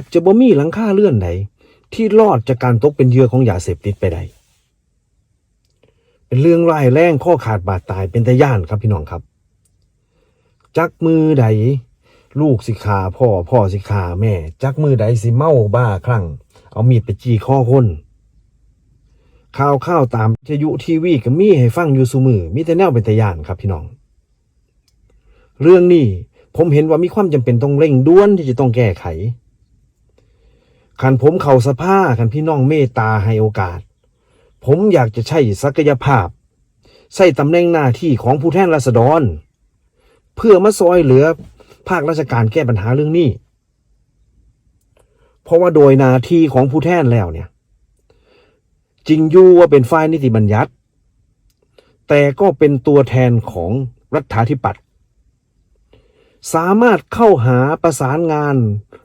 บจะบ่มีหลังคาเลื่อนใดที่รอดจากการตกเป็นเหยื่อของยาเสพติดไปได้เป็นเรื่องร้ายแรงข้อขาดบาดตายเป็นตะย่านครับพี่น้องครับ จักมือใด ลูกสิขาพ่อพ่อสิขาแม่ จักมือใดสิเมาบ้าคลั่ง เอามีดไปจี้ข้อคนข่าวข้าวตามทยุทีวีก็มีให้ฟังอยู่ซุมือมีแต่แนวเป็นตะย่านครับพี่น้อง เรื่องนี้ผมเห็นว่ามีความจำเป็นต้องเร่งด่วนที่จะต้องแก้ไข คันผมเข่าสภาคันพี่น้องเมตตาให้โอกาส ผมอยากจะใช้ศักยภาพ ใส่ตำแหน่งหน้าที่ของผู้แทนราษฎร เพื่อมาซอยเหลือภาคราชการแก้ปัญหาเรื่องนี้ เพราะว่าโดยหน้าที่ของผู้แทนแล้วเนี่ย จริงอยู่ว่าเป็นฝ่ายนิติบัญญัติ แต่ก็เป็นตัวแทนของรัฐาธิปัตย์สามารถเข้าหาประสานงาน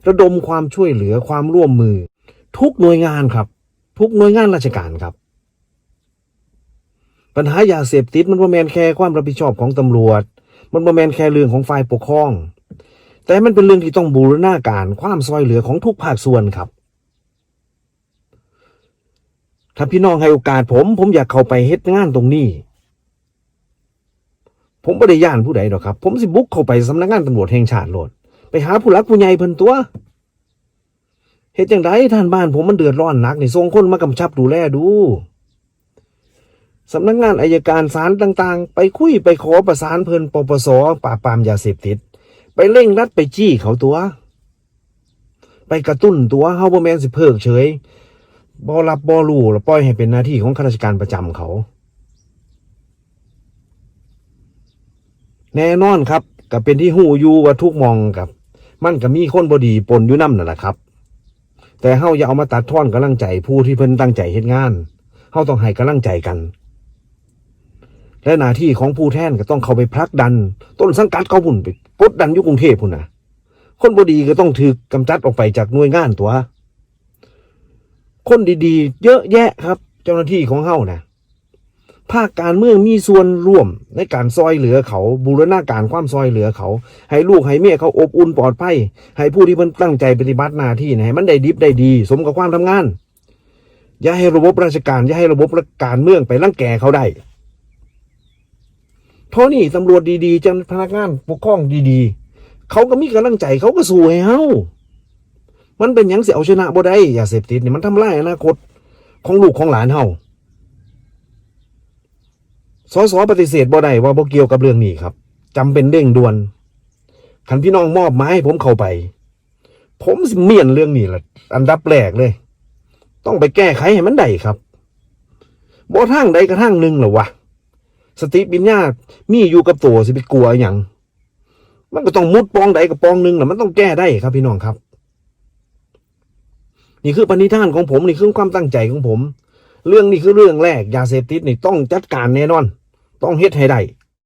ระดมความช่วยเหลือความร่วมมือ ทุกหน่วยงานครับ ทุกหน่วยงานราชการครับ ปัญหายาเสพติดมันบ่แมนแค่ความรับผิดชอบของตำรวจ มันบ่แมนแค่เรื่องของฝ่ายปกครอง แต่มันเป็นเรื่องที่ต้องบูรณาการความซอยเหลือของทุกภาคส่วนครับถ้าพี่น้องให้โอกาสผม ผมอยากเข้าไปเฮ็ดงานตรงนี้ ผมไม่ได้ย่านผู้ใดหรอกครับ ผมสิบุกเข้าไปสำนักงานตำรวจแห่งชาติโลด ไปหาผู้หลักผู้ใหญ่เพิ่นตัวเฮ็ดจังไดท่านบ้านผมมันเดือดร้อนหนักนี่ส่งคนมากำชับดูแลดูสำนักงานอายการศาลต่างๆ ไปคุยไปขอประสานเพิ่นปปสปราบปรามยาเสพติด ไปเร่งรัดไปจี้เขาตัว ไปกระตุ้นตัวเฮาบ่แมนสิเพิกเฉยบ่รับบ่รู้แล้วปล่อยให้เป็นหน้าที่ของข้าราชการประจำเขา แน่นอนครับก็เป็นที่หูอยู่ว่าทุกมองกับ มันก็มีคนบดีปนอยู่นํนั่นแหละครับ แต่เฮาอย่าเอามาตัดท่อนกำลังใจผู้ที่เพิ่นตั้งใจเฮ็ดงานเฮาต้องให้กำลังใจกัน และหน้าที่ของผู้แทนก็ต้องเข้าไปผลักดัน ต้นสังกัดเขาพุ่นไปกดดันอยู่กรุงเทพพุ่นนะคนบดีก็ต้องถูกกำจัดออกไปจากหน่วยงานตัว คนดีๆ เยอะแยะครับ เจ้าหน้าที่ของเฮาน่ะ ภาคการเมืองมีส่วนร่วมในการซอยเหลือเขาบูรณาการความซอยเหลือเขา ให้ลูกให้เมียเขาอบอุ่นปลอดภัยให้ผู้ที่มันตั้งใจปฏิบัติหน้าที่นยให้มันได้ดิบได้ดี สมกับความทำงาน อย่าให้ระบบราชการอย่าให้ระบบการเมืองไปรังแกเขาได้เท่าะนี้ตำรวจดีๆเจ้าพนักงานปกครองดีๆ เขาก็มีกำลังใจเขาก็สู้ให้เฮามันเป็นยังเสียเอาชนะบ่ได้ยาเสพติดนี่มันทำลายอนาคตของลูกของหลานเฮา สสปฏิเสธบ่ได้ว่าบ่เกี่ยวกับเรื่องนี้ครับจำเป็นเร่งด่วนคันพี่น้องมอบหมาให้ผมเข้าไป ผมเมียนเรื่องนี้ละอันดับแรกเลย ต้องไปแก้ไขให้มันได้ครับบ่ทางใดกระทั่งหนึ่งหรอวะสติปัญญามีอยู่กับตัวสิไปกลัวอย่างมันก็ต้องมุดปองใดกับปองหนึ่งแหละมันต้องแก้ได้ครับ พี่น้องครับ นี่คือปณิธานของผมนี่คือความตั้งใจของผม เรื่องนี้คือเรื่องแรกยาเสพติดนี่ต้องจัดการแน่นอน ต้องเฮ็ดให้ได้